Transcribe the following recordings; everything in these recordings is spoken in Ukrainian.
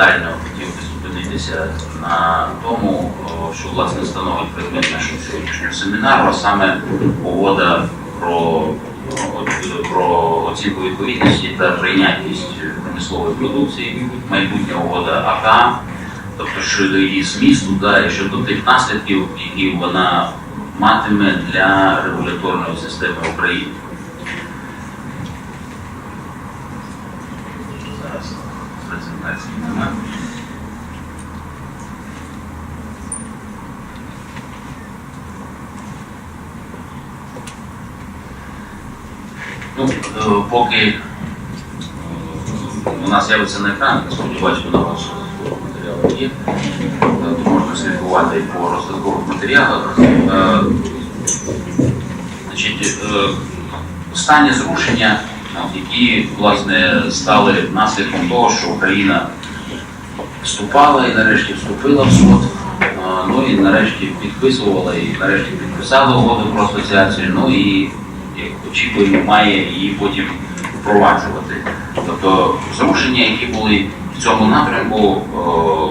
детально хотів би зупинитися на тому, що власне становить предмет нашого сьогоднішнього семінару, а саме угода про, про оцінку відповідності та прийнятність промислової продукції, майбутня угода АКА, тобто щодо її змісту да, і щодо тих наслідків, які вона матиме для регуляторної системи України. Зараз презентації немає. Ну, е, поки е, у нас з'явиться на екран, сподіваюся, що на вас матеріали є, е, то можна слідкувати і по роздаткових матеріалах. Значить, останні зрушення, які власне стали наслідком того, що Україна вступала і нарешті вступила в СОТ, е, ну і нарешті підписувала і нарешті підписала угоду про асоціацію, ну і як очікуємо, має її потім впроваджувати. Тобто зрушення, які були в цьому напрямку, е,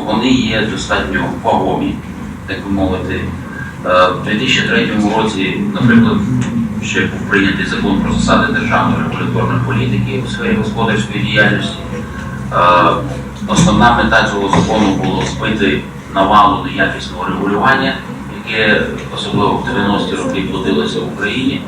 вони є достатньо вагомі, так би мовити. Е, В 2003 році, наприклад, ще був прийнятий закон про засади державної регуляторної політики у сфері господарської діяльності. Е, Основна мета цього закону було збити навалу неякісного регулювання, яке особливо в 90-ті роки плодилося в Україні.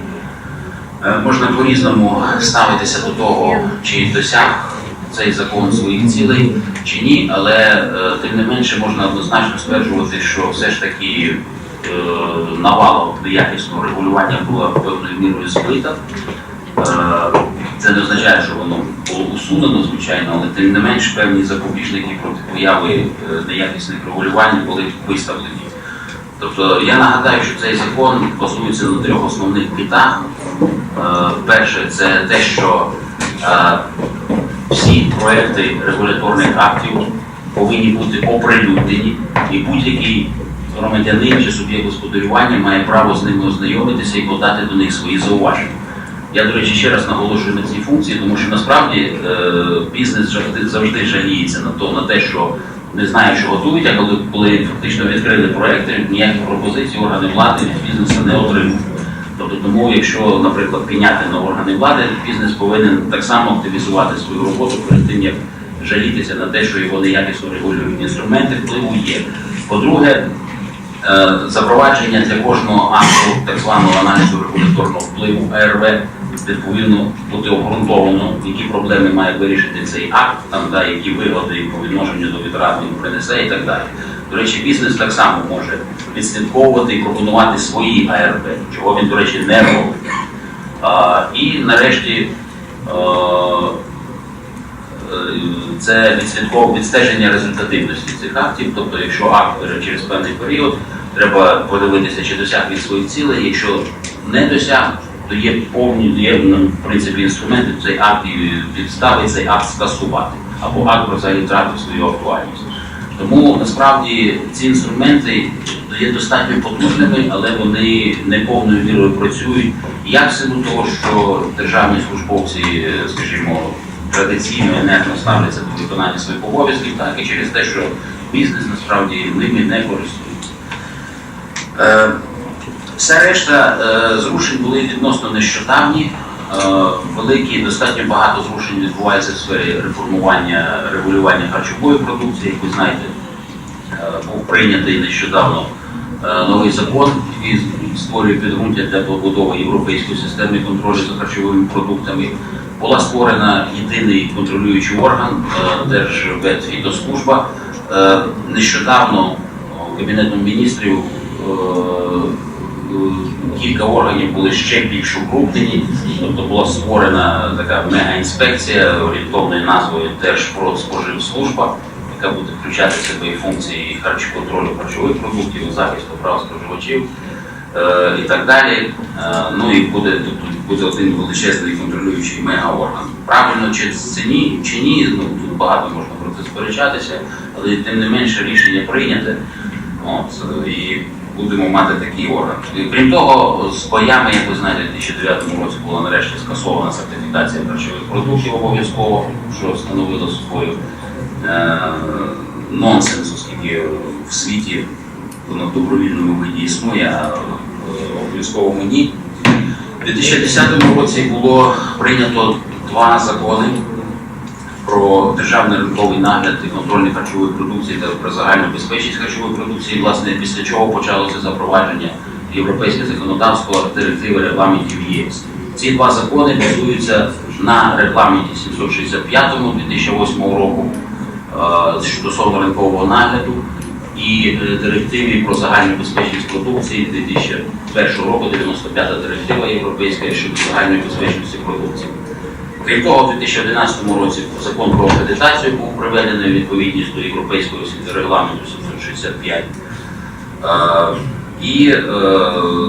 Е, Можна по-різному ставитися до того, чи досяг цей закон своїх цілей, чи ні, але е, тим не менше можна однозначно стверджувати, що все ж таки е, навала неякісного регулювання була певною мірою збита. Це не означає, що воно було усунено, звичайно, але тим не менш певні запобіжники проти появи неякісних регулювань були виставлені. Тобто я нагадаю, що цей закон базується на трьох основних китах. Перше, це те, що всі проекти регуляторних актів повинні бути оприлюднені, і будь-який громадянин чи суб'єкт господарювання має право з ними ознайомитися і подати до них свої зауваження. Я, до речі, ще раз наголошую на цій функції, тому що насправді е, бізнес завжди, жаліється на то, на те, що не знає, що готують, а коли, коли фактично відкрили проекти, ніяких пропозицій органи влади від бізнесу не отримують. Тобто, тому, якщо, наприклад, піняти на органи влади, бізнес повинен так само активізувати свою роботу перед тим, як жалітися на те, що його неякісно регулюють. Інструменти впливу є. По-друге, е, запровадження для кожного акту так званого аналізу регуляторного впливу АРВ відповідно бути обґрунтовано, які проблеми має вирішити цей акт, там да, які вигоди по відношенню до витрат він принесе і так далі. До речі, бізнес так само може відслідковувати і пропонувати свої АРП, чого він, до речі, не робить. І нарешті це відслідков... відстеження результативності цих актів. Тобто, якщо акт через певний період, треба подивитися, чи досяг він своїх цілей. Якщо не досяг, то є повні є, ну, в принципі інструменти цей акт підстави цей акт скасувати, або акт про взагалі втратив свою актуальність. Тому насправді ці інструменти є достатньо потужними, але вони не повною мірою працюють. Як в силу того, що державні службовці, скажімо, традиційно енергно ставляться до виконання своїх обов'язків, так і через те, що бізнес насправді ними не користується. Е, Вся решта е, зрушень були відносно нещодавні. Е, великі, достатньо багато зрушень відбувається в сфері реформування регулювання харчової продукції. Як ви знаєте, е, був прийнятий нещодавно е, новий закон, який створює підґрунтя для побудови європейської системи контролю за харчовими продуктами. Була створена єдиний контролюючий орган Держветфітослужба. Нещодавно Кабінетом міністрів кілька органів були ще більш укрупнені, тобто була створена така мегаінспекція орієнтовною назвою Держпродспоживслужба, яка буде включати в себе і функції харч контролю харчових продуктів, захисту прав споживачів е, і так далі. Е, ну і буде тут буде один величезний контролюючий мегаорган. Правильно чи це ні, чи ні, ну тут багато можна про це сперечатися, але тим не менше рішення прийняте. От, і будемо мати такий орган. І Крім того, з боями, як ви знаєте, у 2009 році була нарешті скасована сертифікація харчових продуктів обов'язково, що становило собою е, нонсенс, оскільки в світі воно в добровільному виді існує, а в обов'язковому ні. У 2010 році було прийнято два закони про державний ринковий нагляд і контроль харчової продукції та про загальну безпечність харчової продукції, власне, після чого почалося запровадження європейського законодавства директиви регламентів ЄС. Ці два закони базуються на регламенті 765 2008 року е, стосовно ринкового нагляду і е, директиві про загальну безпечність продукції 2001 року, 95 директива європейська щодо загальної безпечності продукції. Крім того, у 2011 році закон про акредитацію був приведений відповідність до європейського регламенту 765. Е, І е,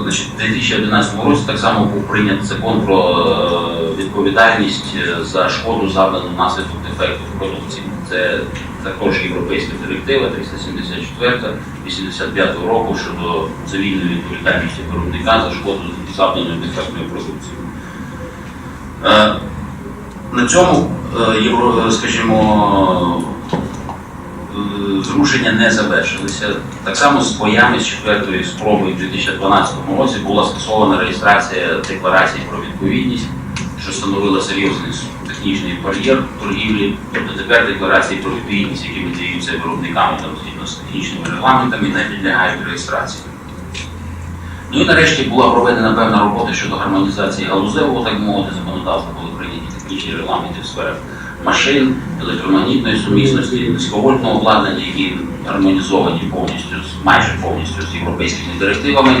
значить, у 2011 році так само був прийнятий закон про е, відповідальність за шкоду завдану внаслідок дефекту продукції. Це також європейська директива 374 85 року щодо цивільної відповідальності виробника за шкоду завданої дефектної продукції. Е, на цьому, е, євро, скажімо, е, зрушення не завершилися. Так само з боями з четвертої спроби у 2012 році була скасована реєстрація декларації про відповідність, що становила серйозний технічний бар'єр торгівлі. Тобто тепер декларації про відповідність, які видаються виробниками там, згідно з технічними регламентами, не підлягають реєстрації. Ну і нарешті була проведена певна робота щодо гармонізації галузевого, так мовити, законодавства, були прийняті технічні регламенти в сферах машин, електромагнітної сумісності, низьковольтного обладнання, які гармонізовані повністю майже повністю з європейськими директивами.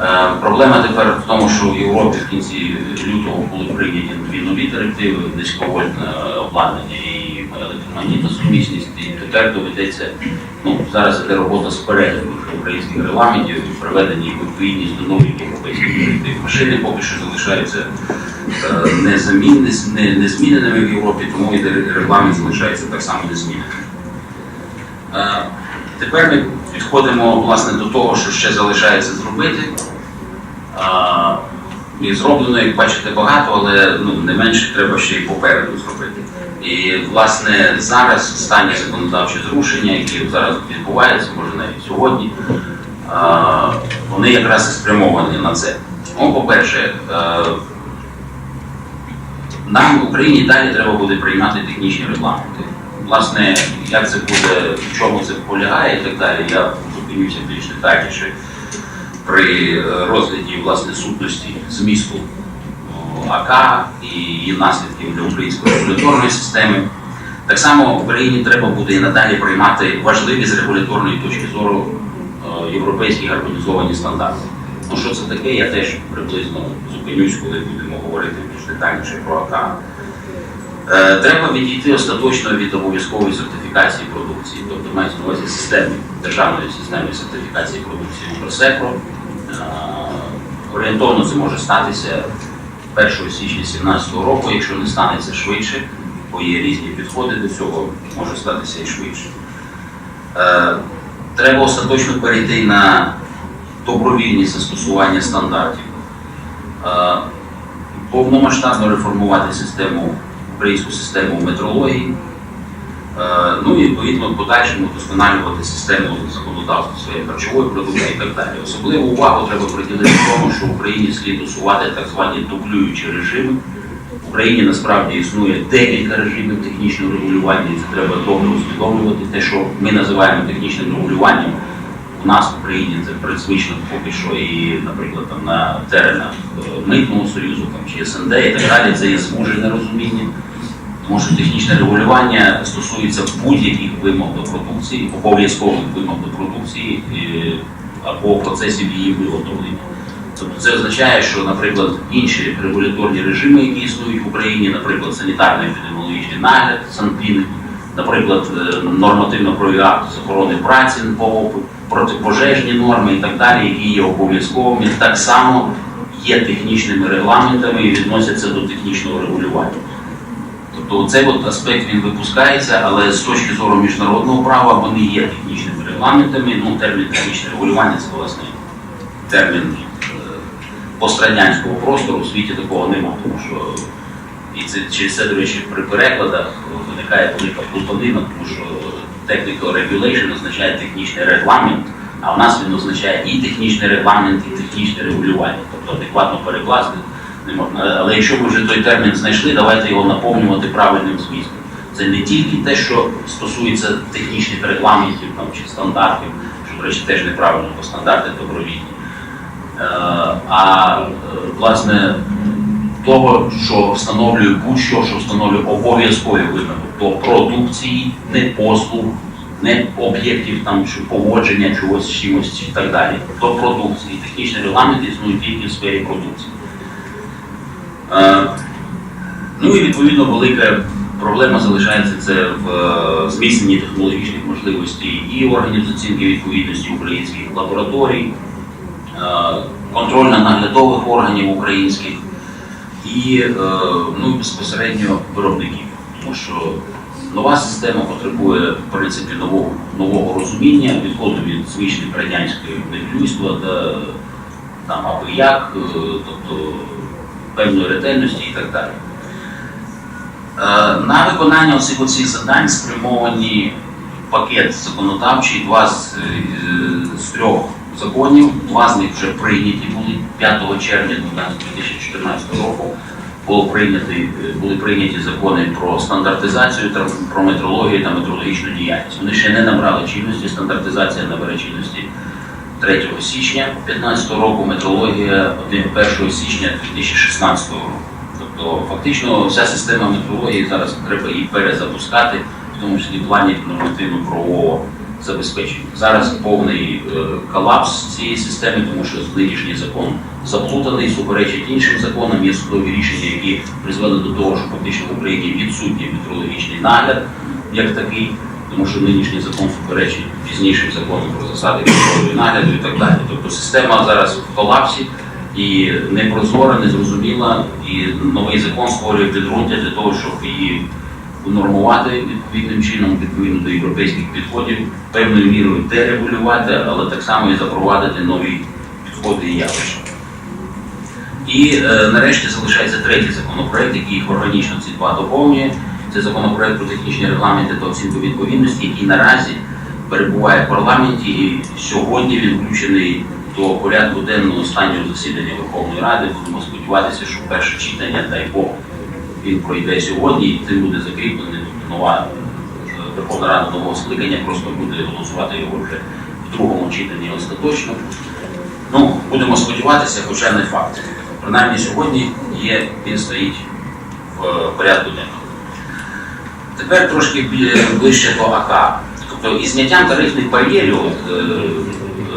Е, проблема тепер в тому, що в Європі в кінці лютого були прийняті дві нові директиви низьковольтне обладнання і електромагнітна сумісність. І тепер доведеться ну зараз іде робота з перегляду українських регламентів і приведення їх відповідність до нових європейських директив. Машини поки що залишаються е, незамінні, не, незміненими в Європі, тому і регламент залишається так само незміненим. Е, Тепер ми підходимо власне до того, що ще залишається зробити. А, І зроблено, як бачите, багато, але ну, не менше треба ще й попереду зробити. І власне зараз останні законодавчі зрушення, які зараз відбуваються, може навіть сьогодні, вони якраз і спрямовані на це. Ну, по-перше, е, нам в Україні далі треба буде приймати технічні регламенти. Власне, як це буде, в чому це полягає і так далі, я зупинюся більш детальніше при е, розгляді власне сутності змісту АК і її наслідків для української регуляторної системи. Так само Україні треба буде і надалі приймати важливі з регуляторної точки зору е, європейські гармонізовані стандарти. Ну що це таке, я теж приблизно зупинюсь, коли будемо говорити більш детальніше про АК. Е, Треба відійти остаточно від обов'язкової сертифікації продукції, тобто мається на увазі системи державної системи сертифікації продукції Укрсекро. Е, Орієнтовно це може статися 1 січня 2017 року, якщо не станеться швидше, бо є різні підходи до цього, може статися і швидше. Е, Треба остаточно перейти на добровільні застосування стандартів. Е, Повномасштабно реформувати систему українську систему метрології, ну і відповідно в подальшому вдосконалювати систему законодавства своєї харчової продукції і так далі. Особливу увагу треба приділити тому, що в Україні слід усувати так звані дублюючі режими. В Україні насправді існує декілька режимів технічного регулювання, і це треба добре усвідомлювати. Те, що ми називаємо технічним регулюванням, у нас в Україні це призвично поки що і, наприклад, там на теренах е, митного союзу там, чи СНД і так далі, це є звужене розуміння. Тому що технічне регулювання стосується будь-яких вимог до продукції, обов'язкових вимог до продукції е, або процесів її виготовлення. Тобто це означає, що, наприклад, інші регуляторні режими, які існують в Україні, наприклад, санітарно-епідеміологічний нагляд, санпін, наприклад, е, нормативно-правові акти з охорони праці, по- протипожежні норми і так далі, які є обов'язковими, так само є технічними регламентами і відносяться до технічного регулювання. Тобто цей от аспект він випускається, але з точки зору міжнародного права вони є технічними регламентами. Ну, термін технічне регулювання це власне термін е, пострадянського простору у світі такого немає, тому що і це через це, до речі, при перекладах виникає велика плутанина, тому що technical regulation означає технічний регламент, а в нас він означає і технічний регламент, і технічне регулювання. Тобто адекватно перекласти не можна. Але якщо ви вже той термін знайшли, давайте його наповнювати правильним змістом. Це не тільки те, що стосується технічних регламентів там, чи стандартів, що, до речі, теж неправильно, бо стандарти добровільні. Е, А е, власне того, що встановлює будь-що, що встановлює обов'язкові вимоги до продукції, не послуг, не об'єктів там чи поводження чогось чимось і так далі. До продукції. Технічний регламент існує тільки в сфері продукції. Е, Ну і відповідно велика проблема залишається це в е, зміцненні технологічних можливостей і оцінки відповідності українських лабораторій, е, контрольно-наглядових органів українських і ну, безпосередньо виробників. Тому що нова система потребує в принципі нового, нового розуміння, відходу від звичних радянської неглюйства до там аби як, тобто певної ретельності і так далі. Е, На виконання усіх оцих завдань спрямовані пакет законодавчий, два з, е, з трьох законів, два з них вже прийняті були 5 червня 2014 року. Було прийняті, були прийняті закони про стандартизацію, та про метрологію та метрологічну діяльність. Вони ще не набрали чинності, стандартизація набере чинності 3 січня 2015 року, метрологія 1 січня 2016 року. Тобто фактично вся система метрології зараз треба її перезапускати, в тому числі в плані нормативно-правового забезпечення. Зараз повний е, колапс цієї системи, тому що нинішній закон заплутаний, суперечить іншим законам, є судові рішення, які призвели до того, що фактично в Україні відсутній метрологічний нагляд як такий, тому що нинішній закон суперечить пізнішим законам про засади і нагляду і так далі. Тобто система зараз в колапсі і непрозора, незрозуміла, і новий закон створює підґрунтя для того, щоб її унормувати відповідним чином, відповідно до європейських підходів, певною мірою дерегулювати, але так само і запровадити нові підходи і явища. І е, нарешті залишається третій законопроект, який органічно ці два доповнює. Це законопроект про технічні регламенти та оцінку відповідності, який наразі перебуває в парламенті і сьогодні він включений до порядку денного останнього засідання Верховної Ради. Будемо сподіватися, що перше читання, дай Бог, він пройде сьогодні, і цим буде закріплений тобто нова е, Верховна Рада нового скликання, просто буде голосувати його вже в другому читанні остаточно. Ну, будемо сподіватися, хоча не факт. Принаймні сьогодні є, він стоїть в е, порядку денному. Тепер трошки ближче до АК. Тобто із зняттям тарифних бар'єрів, е,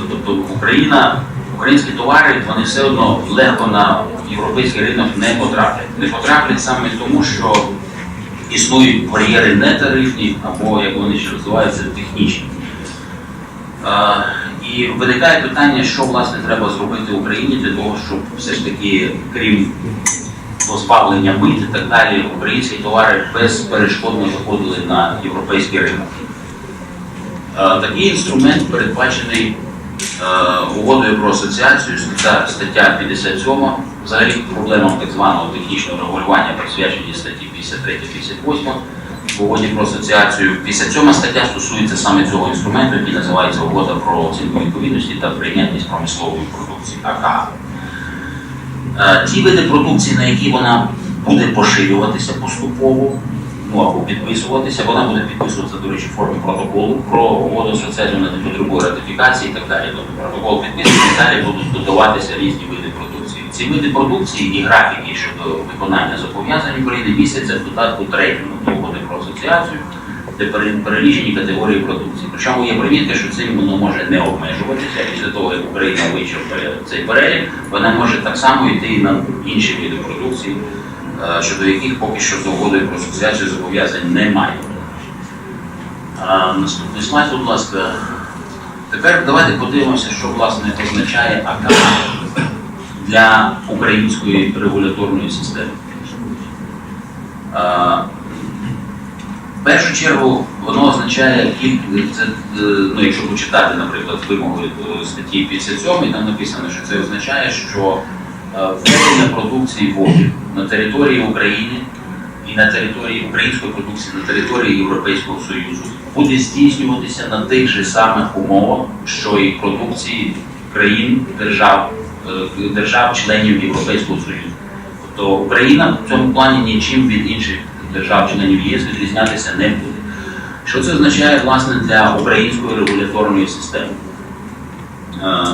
тобто Україна, українські товари, вони все одно легко на європейський ринок не потраплять. Не потраплять саме тому, що існують бар'єри не тарифні, або як вони ще називаються, технічні. І виникає питання, що власне треба зробити Україні для того, щоб все ж таки, крім позбавлення мит і так далі, українські товари безперешкодно заходили на європейський ринок. Е, Такий інструмент передбачений е, угодою про асоціацію, стаття, стаття 57, взагалі проблемам так званого технічного регулювання присвячені статті 53-58 в угоді про асоціацію. 57 стаття стосується саме цього інструменту, який називається угода про оцінку відповідності та прийнятність промислової продукції АКА. Е, Ті види продукції, на які вона буде поширюватися поступово, ну або підписуватися, вона буде підписуватися, до речі, в формі протоколу про угоду асоціацію, вона не ратифікації і так далі. Тобто протокол підписаний, далі будуть додаватися різні види продукції. Ці види продукції і графіки щодо виконання зобов'язань України містяться в додатку третьому угоди про асоціацію, де перелічені категорії продукції. Причому є примітка, що цим воно може не обмежуватися. Після того, як Україна вичерпає цей перелік, вона може так само йти і на інші види продукції, е, щодо яких поки що угодою про асоціацію зобов'язань немає. Наступний слайд, будь ласка. Тепер давайте подивимося, що власне означає АК для української регуляторної системи. Першу чергу воно означає це, е, ну, якщо почитати, наприклад, вимоги е, статті 57, там написано, що це означає, що е, введення продукції в обіг на території України і на території української продукції на території Європейського Союзу буде здійснюватися на тих же самих умовах, що і продукції країн держав, держав-членів Європейського Союзу. Тобто Україна в цьому плані нічим від інших держав-членів ЄС відрізнятися не буде. Що це означає власне для української регуляторної системи? Е,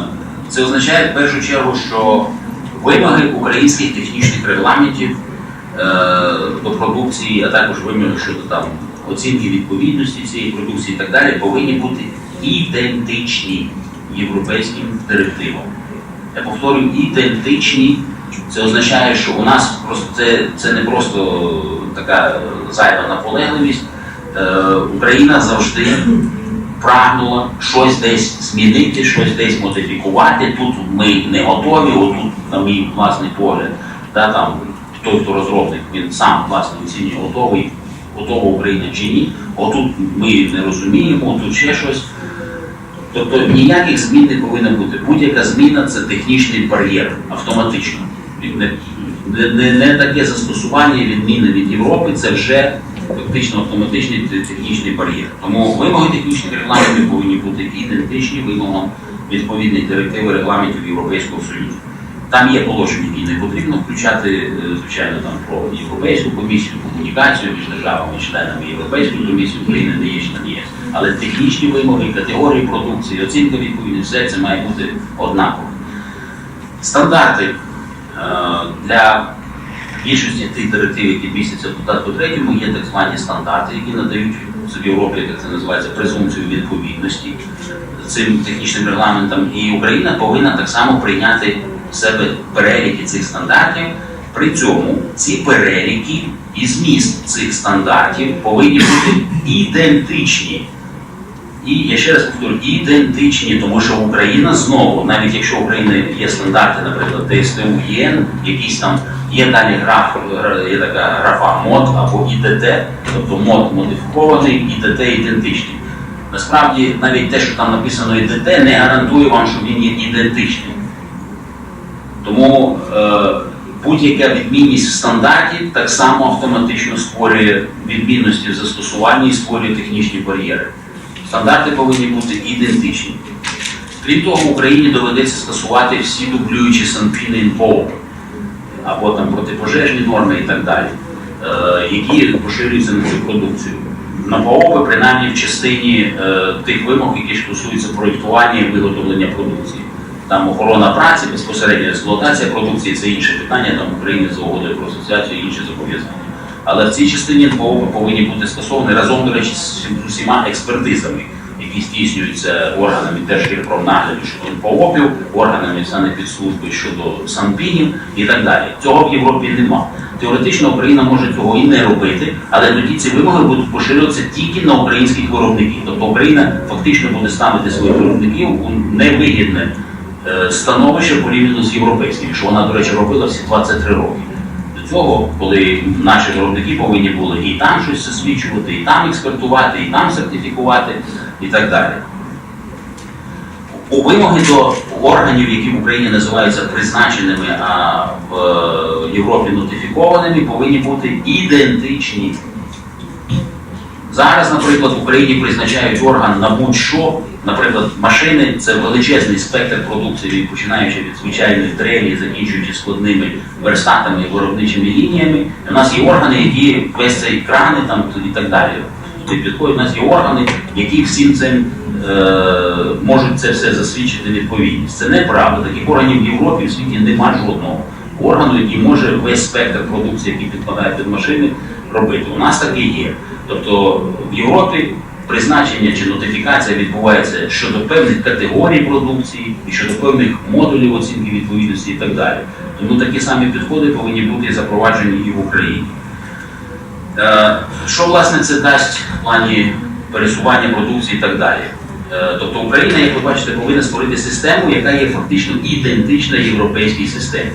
Це означає в першу чергу, що вимоги українських технічних регламентів е, до продукції, а також вимоги щодо там оцінки відповідності цієї продукції і так далі, повинні бути ідентичні європейським директивам. Я повторюю, ідентичні. Це означає, що у нас просто це, це не просто така зайва наполегливість. Е, Україна завжди прагнула щось десь змінити, щось десь модифікувати. Тут ми не готові, отут, на мій власний погляд, да, там той, хто розробник, він сам власне оцінює, готовий, готова Україна чи ні. Отут ми не розуміємо, тут ще щось. Тобто ніяких змін не повинно бути. Будь-яка зміна це технічний бар'єр автоматично. Він Не, не, не, не таке застосування відміни від Європи, це вже фактично автоматичний технічний бар'єр. Тому вимоги технічних регламентів повинні бути ідентичні вимогам відповідних директив і регламентів Європейського Союзу. Там є положення, які не потрібно включати, е, звичайно, там про Європейську комісію, комунікацію між державами, членами Європейської комісії України не є член ЄС. Але технічні вимоги, категорії продукції, оцінка відповідності, все це має бути однаково. Стандарти для більшості тих директив, які містяться в додатку третьому, є так звані стандарти, які надають в Європі, як це називається, презумпцію відповідності цим технічним регламентам. І Україна повинна так само прийняти в себе переліки цих стандартів. При цьому ці переліки і зміст цих стандартів повинні бути ідентичні. І я ще раз повторю, ідентичні, тому що Україна знову, навіть якщо України є стандарти, наприклад, ДСТУ ЄН, якісь там є далі граф, є така графа МОД або ІДТ, тобто МОД модифікований, ІДТ ідентичний. Насправді, навіть те, що там написано ІДТ, не гарантує вам, що він є ідентичним. Тому е, будь-яка відмінність в стандарті так само автоматично створює відмінності в застосуванні і створює технічні бар'єри. Стандарти повинні бути ідентичні. Крім того, Україні доведеться скасувати всі дублюючі санкційні ІНПО або там протипожежні норми і так далі, е, які поширюються на цю продукцію. На ПООПи, принаймні в частині е, тих вимог, які стосуються проєктування і виготовлення продукції. Там охорона праці, безпосередня експлуатація продукції це інше питання, там в Україні за угодою про асоціацію і інші зобов'язання. Але в цій частині НПО повинні бути скасовані разом, до речі, з усіма експертизами, які здійснюються органами Держгірпромнагляду щодо НПОПів, органами санепідслужби щодо санпінів і так далі. Цього в Європі нема. Теоретично Україна може цього і не робити, але тоді ці вимоги будуть поширюватися тільки на українських виробників. Тобто Україна фактично буде ставити своїх виробників у невигідне е, становище порівняно з європейським, що вона, до речі, робила всі 23 роки. Цього, коли наші виробники повинні були і там щось засвідчувати, і там експертувати, і там сертифікувати, і так далі. У вимоги до органів, які в Україні називаються призначеними, а в е, Європі нотифікованими, повинні бути ідентичні. Зараз, наприклад, в Україні призначають орган на будь-що, наприклад, машини це величезний спектр продукції, починаючи від звичайної дрелі, закінчуючи складними верстатами і виробничими лініями. У нас є органи, які весь цей крани там і так далі. Туди підходять. У нас є органи, які всім цим е, можуть це все засвідчити відповідність. Це неправда. Таких органів в Європі в світі немає жодного органу, який може весь спектр продукції, який підпадає під машини, робити. У нас таке є. Тобто в Європі призначення чи нотифікація відбувається щодо певних категорій продукції і щодо певних модулів оцінки відповідності і так далі. Тому такі самі підходи повинні бути запроваджені і в Україні. Е, Що власне це дасть в плані пересування продукції і так далі? Е, Тобто Україна, як ви бачите, повинна створити систему, яка є фактично ідентична європейській системі.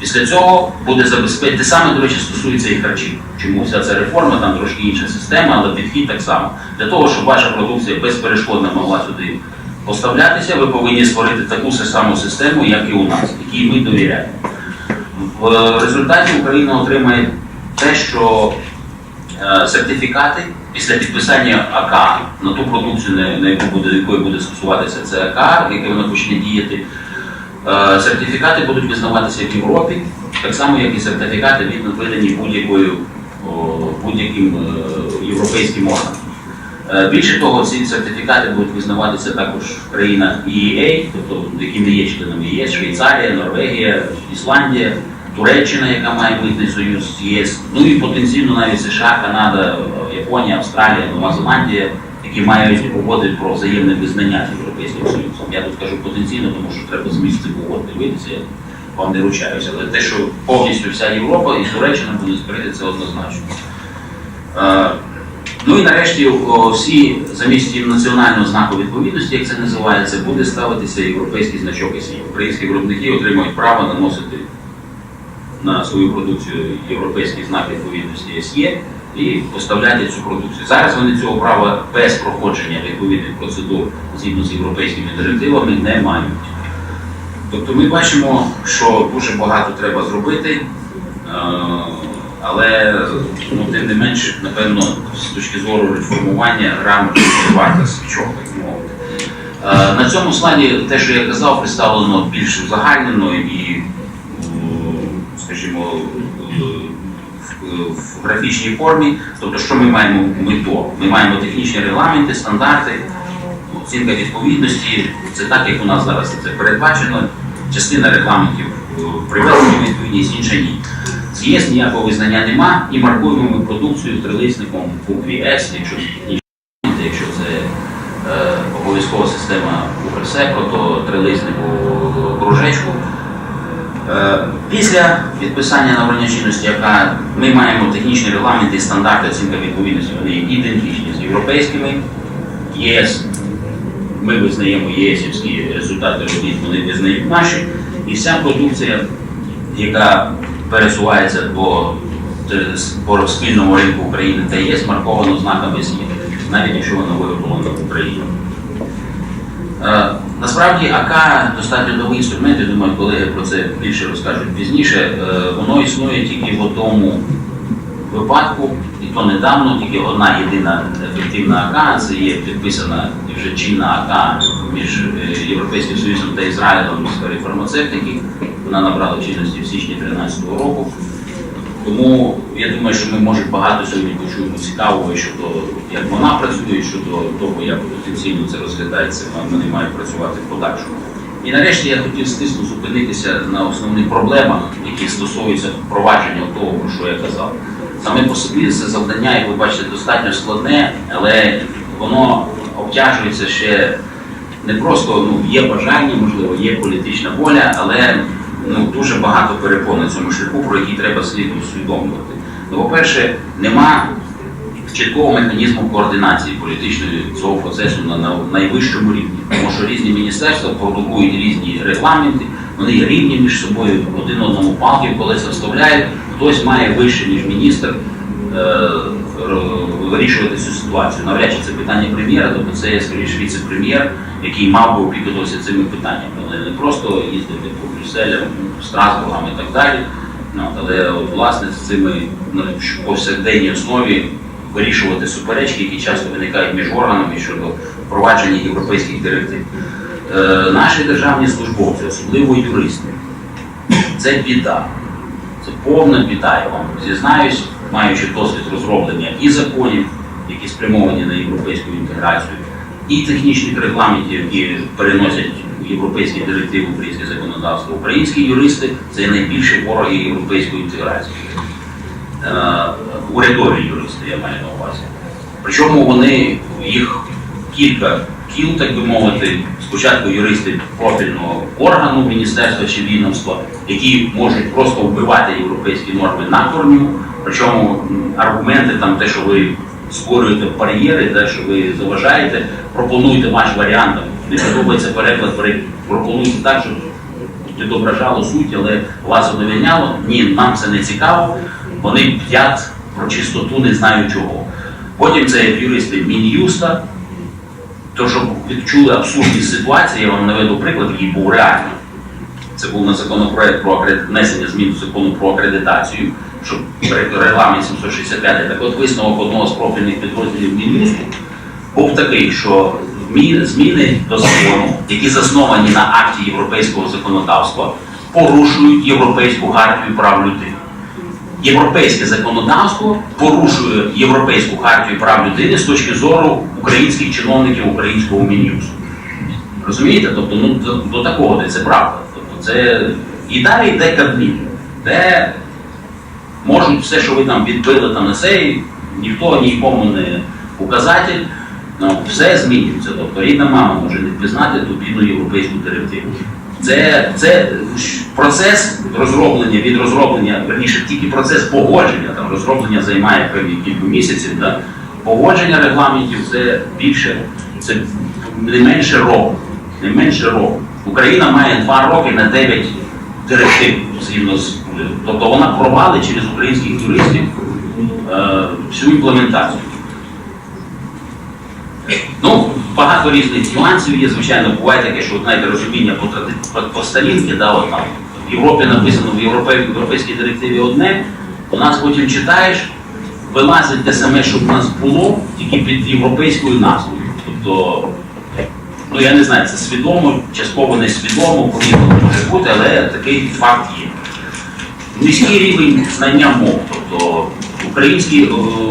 Після цього буде забезпечити, те саме, до речі, стосується і харчів. Чому вся ця реформа, там трошки інша система, але підхід так само. Для того, щоб ваша продукція безперешкодно могла сюди поставлятися, ви повинні створити таку саму систему, як і у нас, якій ми довіряємо. В результаті Україна отримає те, що е, сертифікати після підписання АК на ту продукцію, на, яку буде, якої буде стосуватися це АК, яке воно почне діяти. Е, Сертифікати будуть визнаватися в Європі, так само, як і сертифікати від- видані будь-яким е, європейським органом. Е, Більше того, ці сертифікати будуть визнаватися також в країнах EEA, тобто які не є членами ЄС, Швейцарія, Норвегія, Ісландія, Туреччина, яка має митний союз з ЄС, ну і потенційно навіть США, Канада, Японія, Австралія, Нова Зеландія, які мають угоди про взаємне визнання з Європейським Союзом. Я тут кажу потенційно, тому що треба з місця угод дивитися, вам не ручаюся. Але те, що повністю вся Європа і Туреччина будуть закриті, це однозначно. Е, Ну і нарешті всі замість національного знаку відповідності, як це називається, буде ставитися європейський значок СІ. Українські виробники отримують право наносити на свою продукцію європейський знак відповідності СЄ і поставляти цю продукцію. Зараз вони цього права без проходження відповідних процедур згідно з європейськими директивами не мають. Тобто ми бачимо, що дуже багато треба зробити. Але ну, тим не менше, напевно, з точки зору реформування рамки варто свічок, так мовити. Е, На цьому слайді те, що я казав, представлено більш узагальнено і, скажімо, е, в- в графічній формі. Тобто, що ми маємо мету? Ми маємо технічні регламенти, стандарти, оцінка відповідності. Це так, як у нас зараз це передбачено. Частина регламентів е, приведені у відповідність, інша ні. З ЄС ніякого визнання нема і маркуємо продукцію трилисником букві С, якщо якщо це е, обов'язкова система Укрсепро, то трилиснику кружечку. Е, Після підписання набрання чинності, яка ми маємо технічні регламенти і стандарти оцінка відповідності, вони ідентичні з європейськими. ЄС, ми визнаємо ЄСівські результати робіт, вони визнають наші. І вся продукція, яка пересувається по, по спільному ринку України та ЄС, марковано знаками СЄ, навіть якщо вона виготовлена в Україні. Е, Насправді АК достатньо новий інструмент, я думаю, колеги про це більше розкажуть пізніше. Е, Воно існує тільки в одному випадку, і то недавно, тільки одна єдина ефективна АК, це є підписана і вже чинна АК між е, Європейським Союзом та Ізраїлем у сфері фармацевтики. Вона набрала чинності в січні 2013 року. Тому я думаю, що ми може багато сьогодні почуємо цікавого щодо як вона працює, щодо того, як потенційно це розглядається, вони мають працювати в подальшому. І нарешті я хотів стисло зупинитися на основних проблемах, які стосуються впровадження того, про що я казав. Саме по собі це завдання, як ви бачите, достатньо складне, але воно обтяжується ще не просто ну, є бажання, можливо, є політична воля, але ну, дуже багато перепон на цьому шляху, про які треба слід усвідомлювати. Ну, по-перше, нема чіткого механізму координації політичної цього процесу на, на найвищому рівні, тому що різні міністерства продукують різні регламенти, вони рівні між собою, один одному палки колеса вставляють, хтось має вище, ніж міністр. е, Вирішувати цю ситуацію. Навряд чи це питання прем'єра, тобто це скоріше віце-прем'єр, який мав би опікуватися цими питаннями, але не просто їздити по Брюсселям, Страсбургам і так далі. Ну, але от, власне з цими на повсякденній основі вирішувати суперечки, які часто виникають між органами щодо впровадження європейських директив. Е, наші державні службовці, особливо юристи, це біда. Це повна біда, я вам зізнаюсь, маючи досвід розроблення і законів, які спрямовані на європейську інтеграцію, і технічних регламентів, які переносять європейські директиви українське законодавство. Українські юристи це найбільші вороги європейської інтеграції. Е, урядові юристи, я маю на увазі. Причому вони їх кілька кіл, так би мовити, спочатку юристи профільного органу міністерства чи відомства, які можуть просто вбивати європейські норми на корню. Причому аргументи там те, що ви створюєте бар'єри, те, що ви заважаєте, пропонуйте ваш варіант. Не подобається переклад, пере- пропонуйте так, щоб відображало суть, але вас задовільняло. Ні, нам це не цікаво. Вони бдять про чистоту, не знаю чого. Потім це юристи Мін'юста, то, щоб відчули абсурдність ситуації, я вам наведу приклад, який був реальний. Це був на законопроект про внесення змін до закону про акредитацію, щоб ре- регламент 765. Так от висновок одного з профільних підрозділів Мін'юсту був такий, що зміни до закону, які засновані на акті європейського законодавства, порушують Європейську хартію прав людини. Європейське законодавство порушує Європейську хартію прав людини з точки зору українських чиновників українського мін'юсту. Розумієте? Тобто, ну до, до такого де це правда. Тобто, це і далі йде Кабмін, де можуть все, що ви там відбили там на сей, ніхто нікому не указатель, ну, все змінюється. Тобто рідна мама може не впізнати ту бідну європейську директиву. Це, це процес розроблення від розроблення, верніше тільки процес погодження, там розроблення займає певні кілька місяців. Да? Погодження регламентів це більше, це не менше року. Не менше року. Україна має два роки на 9 директив згідно з тобто вона провалить через українських юристів е, всю імплементацію. Ну, багато різних нюансів є, звичайно, буває таке, що знаєте, розуміння по, по, по сторінки, да, от там, в Європі написано в європей, в європейській директиві одне, у нас потім читаєш, вилазить те саме, що в нас було, тільки під європейською назвою. Тобто, ну я не знаю, це свідомо, частково не свідомо, по-різному може бути, але такий факт є. Низький рівень знання мов, тобто українські е,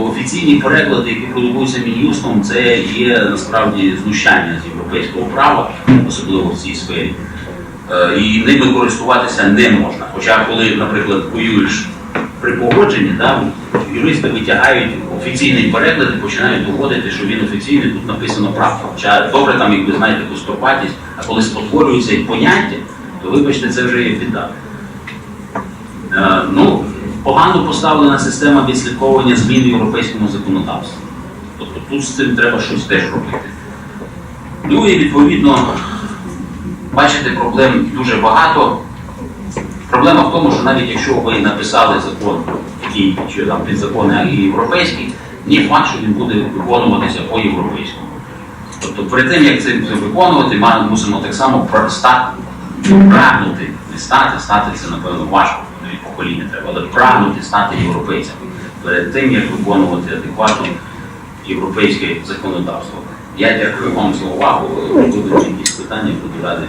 офіційні переклади, які продукуються Мін'юстом, це є насправді знущання з європейського права, особливо в цій сфері. Е, І ними користуватися не можна. Хоча, коли, наприклад, воюєш при погодженні, да, юристи витягають офіційний переклад і починають доводити, що він офіційний, тут написано правда. Хоча добре там, як ви знаєте, костопатість, а коли спотворюються і поняття, то вибачте, це вже є біда. Е, Ну, погано поставлена система відслідковування змін в європейському законодавстві. Тобто тут з цим треба щось теж робити. Ну і відповідно, бачите, проблем дуже багато. Проблема в тому, що навіть якщо ви написали закон, який чи там підзаконний, а європейський, ні факт, що він буде виконуватися по-європейському. Тобто перед тим, як це виконувати, ми мусимо так само прагнути, не стати, стати це, напевно, важко, покоління треба, але прагнути стати європейцем перед тим, як виконувати адекватно європейське законодавство. Я дякую вам за увагу. Будуть якісь питання, буду радий.